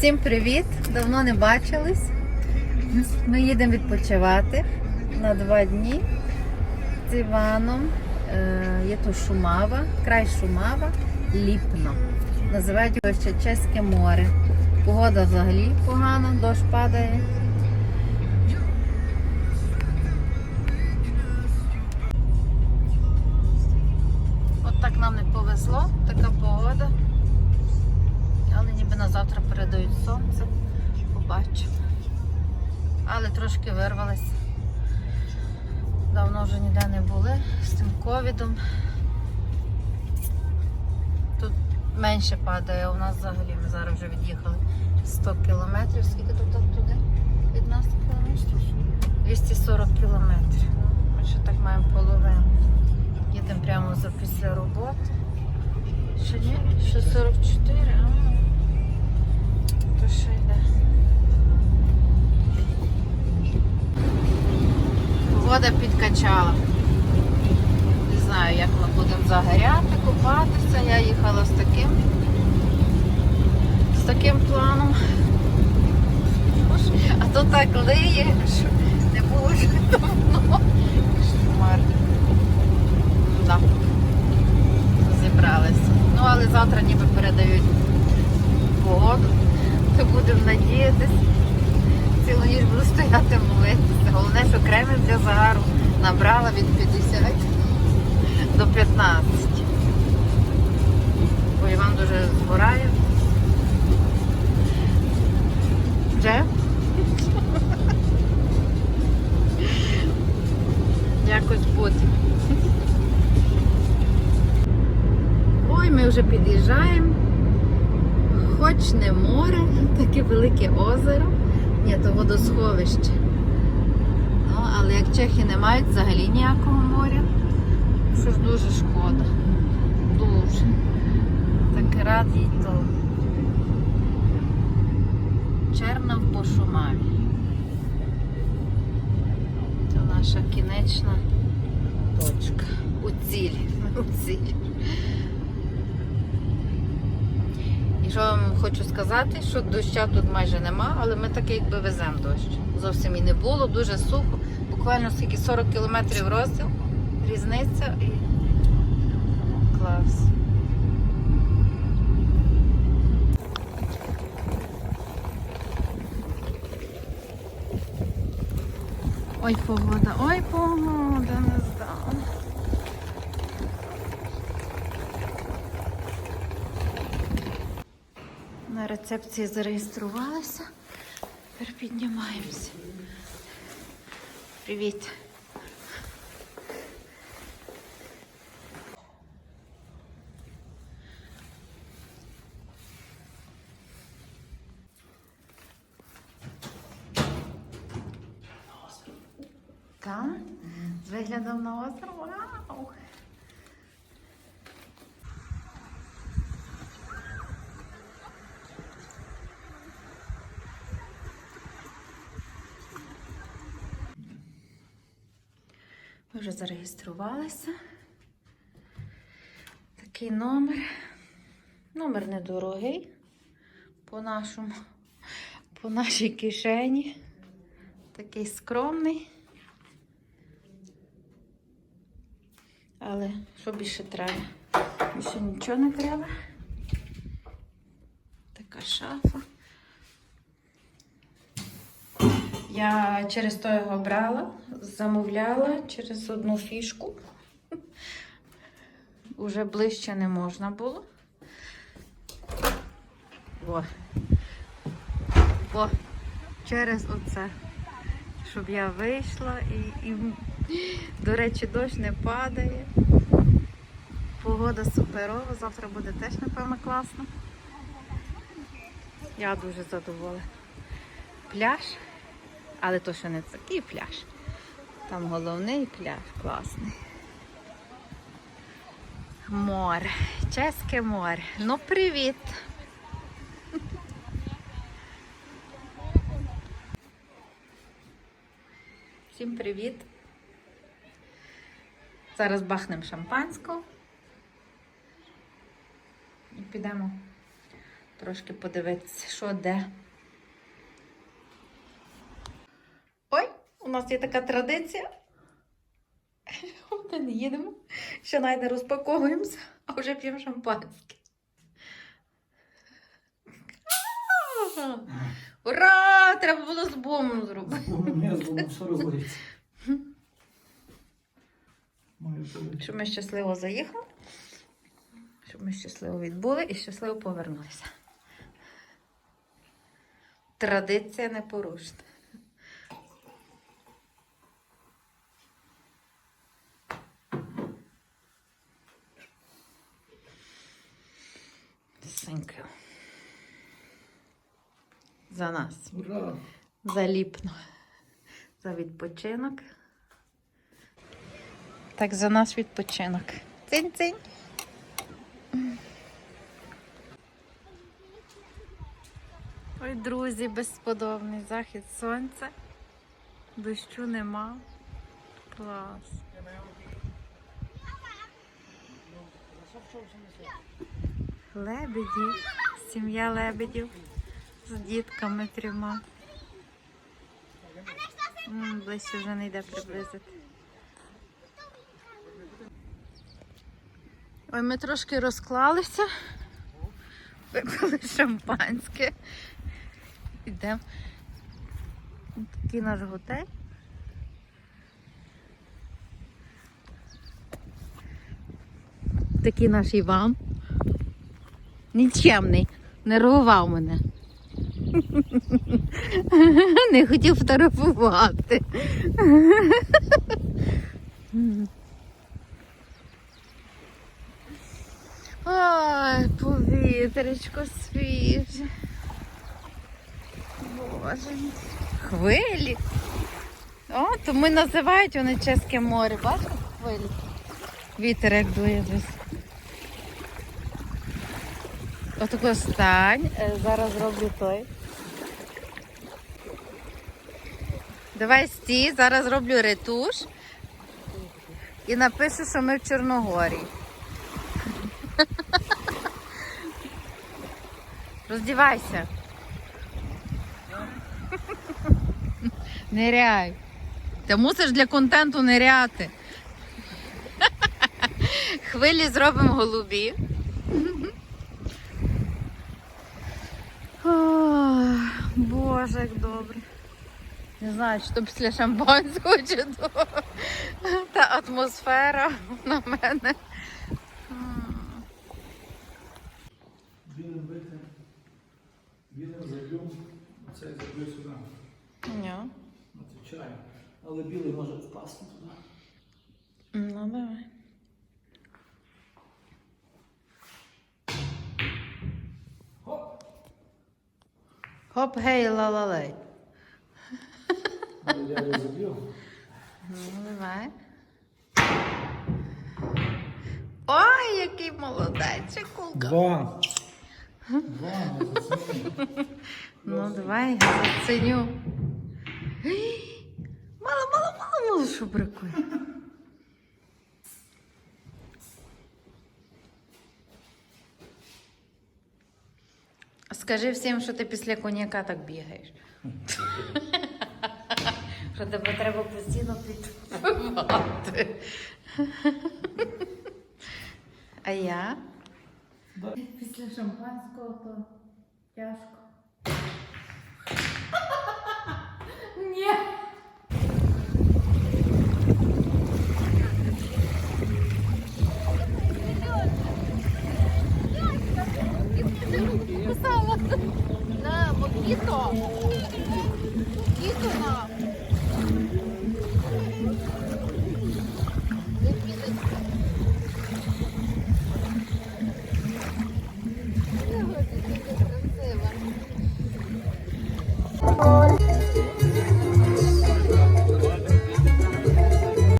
Всім привіт! Давно не бачились. Ми їдемо відпочивати на два дні з Іваном. Е, Є то Шумава, край Шумава, Ліпно. Називають його ще Чеське море. Погода взагалі погана, дощ падає. От так нам не повезло, така погода. Ніби на завтра передають сонце. Побачимо. Але трошки вирвалися. Давно вже ніде не були з тим ковідом. Тут менше падає, а у нас взагалі ми зараз вже від'їхали 100 кілометрів. Скільки тут туди? Від нас кілометрів? 240 кілометрів. Ми ще так маємо половину. Їдемо прямо після роботи. Ще ні? Ще 44, ще йде. Погода підкачала. Не знаю, як ми будемо загоряти, купатися. Я їхала з таким з таким планом. А то так лиє, що не було вже давно. Шмар. Да. Зібралися. Ну, але завтра ніби передають будемо надіятися. Цілу ніч буду стояти молитися. Головне, що кремів для загару набрала від 50 до 15. Бо Іван дуже згорає. Вже? Велике озеро. Ні, то водосховище. Ну, але як чехи не мають взагалі ніякого моря, що ж дуже шкода. Дуже. Так рад їй то. Чернов по Шумаві. Це наша кінечна точка. У цілі. У цілі. Що вам хочу сказати, що доща тут майже нема, але ми таки якби веземо дощ. Зовсім і не було, дуже сухо. Буквально скільки 40 кілометрів розділ, різниця і клас. Ой, погода, ой, погода, не здала. На рецепції зареєструвалася. Тепер піднімаємося. Привіт. Там? З виглядом на озеро? Ми вже зареєструвалися. Такий номер. Номер недорогий по нашому, по нашій кишені. Такий скромний. Але що більше треба? Більше нічого не треба. Така шафа. Я через то його брала, замовляла через одну фішку. Уже ближче не можна було. О. О, через оце. Щоб я вийшла і, і до речі, дощ не падає. Погода суперова, завтра буде теж, напевно, класно. Я дуже задоволена. Пляж. Але то ще не такий пляж. Там головний пляж класний. Море. Чеське море. Ну, привіт! Всім привіт! Зараз бахнемо шампанського і підемо трошки подивитися, що де. Ой, у нас є така традиція. Ми не їдемо, ще навіть не розпаковуємося, а вже п'ємо шампанське. Ура! Треба було з бомбом зробити. Я що. Щоб ми щасливо заїхали, щоб ми щасливо відбули і щасливо повернулися. Традиція не порушена. За нас. Ура! Заліпно. За відпочинок. Так, за нас відпочинок. Цинь-цинь. Ой, друзі, безподобний захід сонця. Дощу нема. Клас. Лебеді. Сім'я лебедів з дітками трьома. Ближче вже не йде приблизити. Ой, ми трошки розклалися. Випили шампанське. Йдемо. Такий наш готель. Такий наш Іван. Нічемний. Нервував мене. Не хотів фотографувати. Ой, повітрячко свіже. Боже. Хвилі. О, то ми називають вони Чеське море. Бачите хвилі? Вітер як дує десь. Отако стань. Е, Зараз роблю той. Давай стій, зараз роблю ретуш і напишу, що ми в Чорногорії. Роздівайся. Ниряй. Ти мусиш для контенту ниряти. Хвилі зробимо голубі. Боже, як добре. Не знаю, чи то після шампанського, чи то та атмосфера на мене. М. Білим бити. Білим заб'ю. Оцей заб'ю сюди. Ні. Отвічаю. Але білий може впасти туди. Хоп, гей, ла-ла-лей. Я заб'ю. Ну, давай. Ой, який молодець, кулка. Два. Два. Ну, давай, заценю. Мало, мало, мало, мало, що бракує. Скажи всім, що ти після коньяка так бігаєш. Що тебе треба постійно підпивати. А я? Після шампанського то тяжко.